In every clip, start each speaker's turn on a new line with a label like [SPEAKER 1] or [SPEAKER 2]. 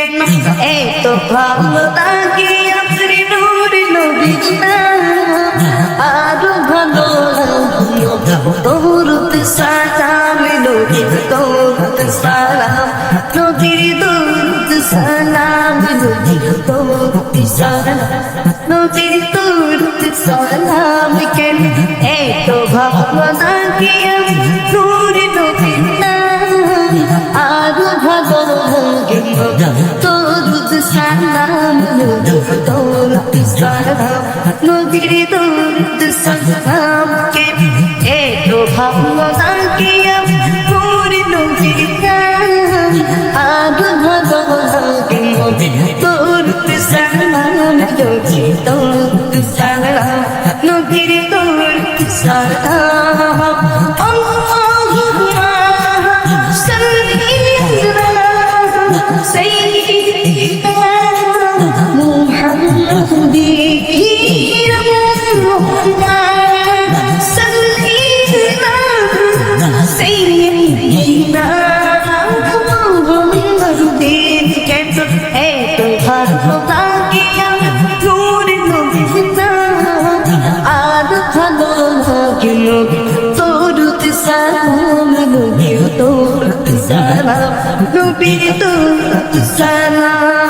[SPEAKER 1] এত ভালো তাকে আপনি নূর নবীর আরও ভালো দৌড়তে সালাম, নবীর দৌড়তে সালাম, নবীর দৌড়তে সালাম, নবীর দৌড়তে সালাম, নবীর দৌড়তে সালাম কেন? এত ভালো তাকে নূর मेरे दर्द संगम के ए तो भावना के अब पूर्ण फिरता अब भगवान के दर्द संगम के दर्द संगम नदीर दर्द संगम سيدي محمد Salam, Nubi itu salam.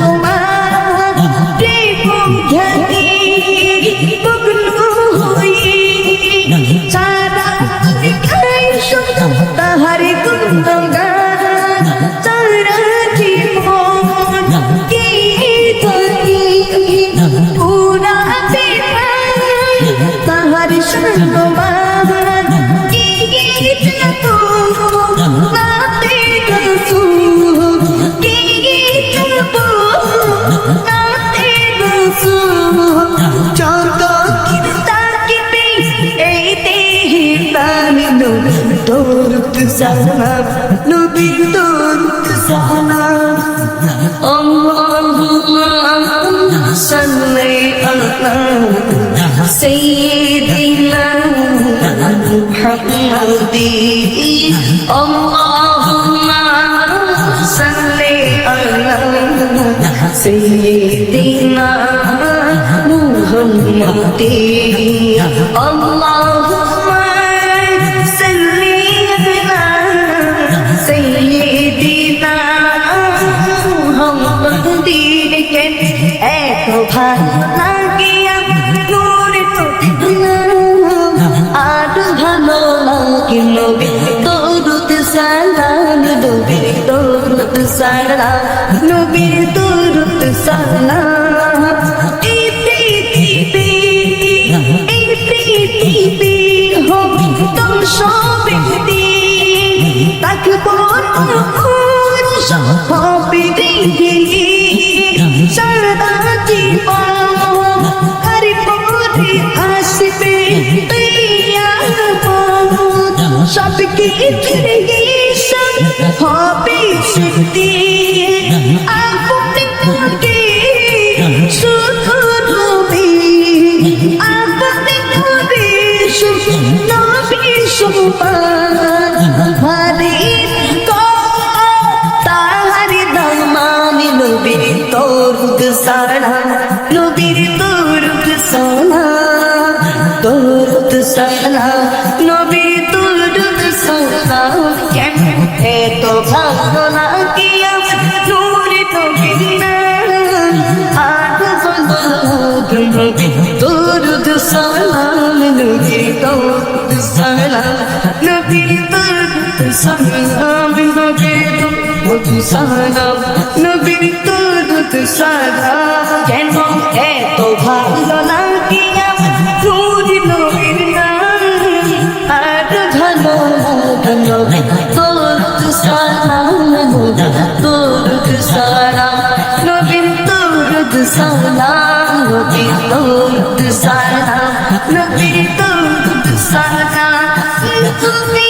[SPEAKER 1] দূত সালাম নবী দূত সালাম আল্লাহুম্মা সাল্লি আলা সাইয়্যিদিনা মুহাম্মাদি আল্লাহুম্মা সাল্লি আলা সাইয়্যিদিনা মুহাম্মাদি আল্লাহ এত ভালো ভালো লাগে নবী দৌড়তে সালাম, নবী দৌড়তে সালাম, নবী দৌড়তে সালাম। এই পৃথিবী এই পৃথিবী, হোক তোম সব দিন। থাকব হবে সত্যি আপনি থাকে শুধু নবী আপনি করে শুধু নবী সুপার ভারী তাহারি দমানি নবীর কেন এত ভালো লাগে নূর নবীর না আট তোরুদ সালাম নবীর তোরুদ সালাম। নবীর তোরুদ সালাম, নবীর তোরুদ সালাম। নবীর তোরুদ সালাম। কেন এত ভালো লাগে নূর নবীর নাম আর ভালো সালাম তোরুদ সালাম নবীর তোরুদ সালাম নবীর তোরুদ সালাম নবীর তোরুদ সালাম তুমি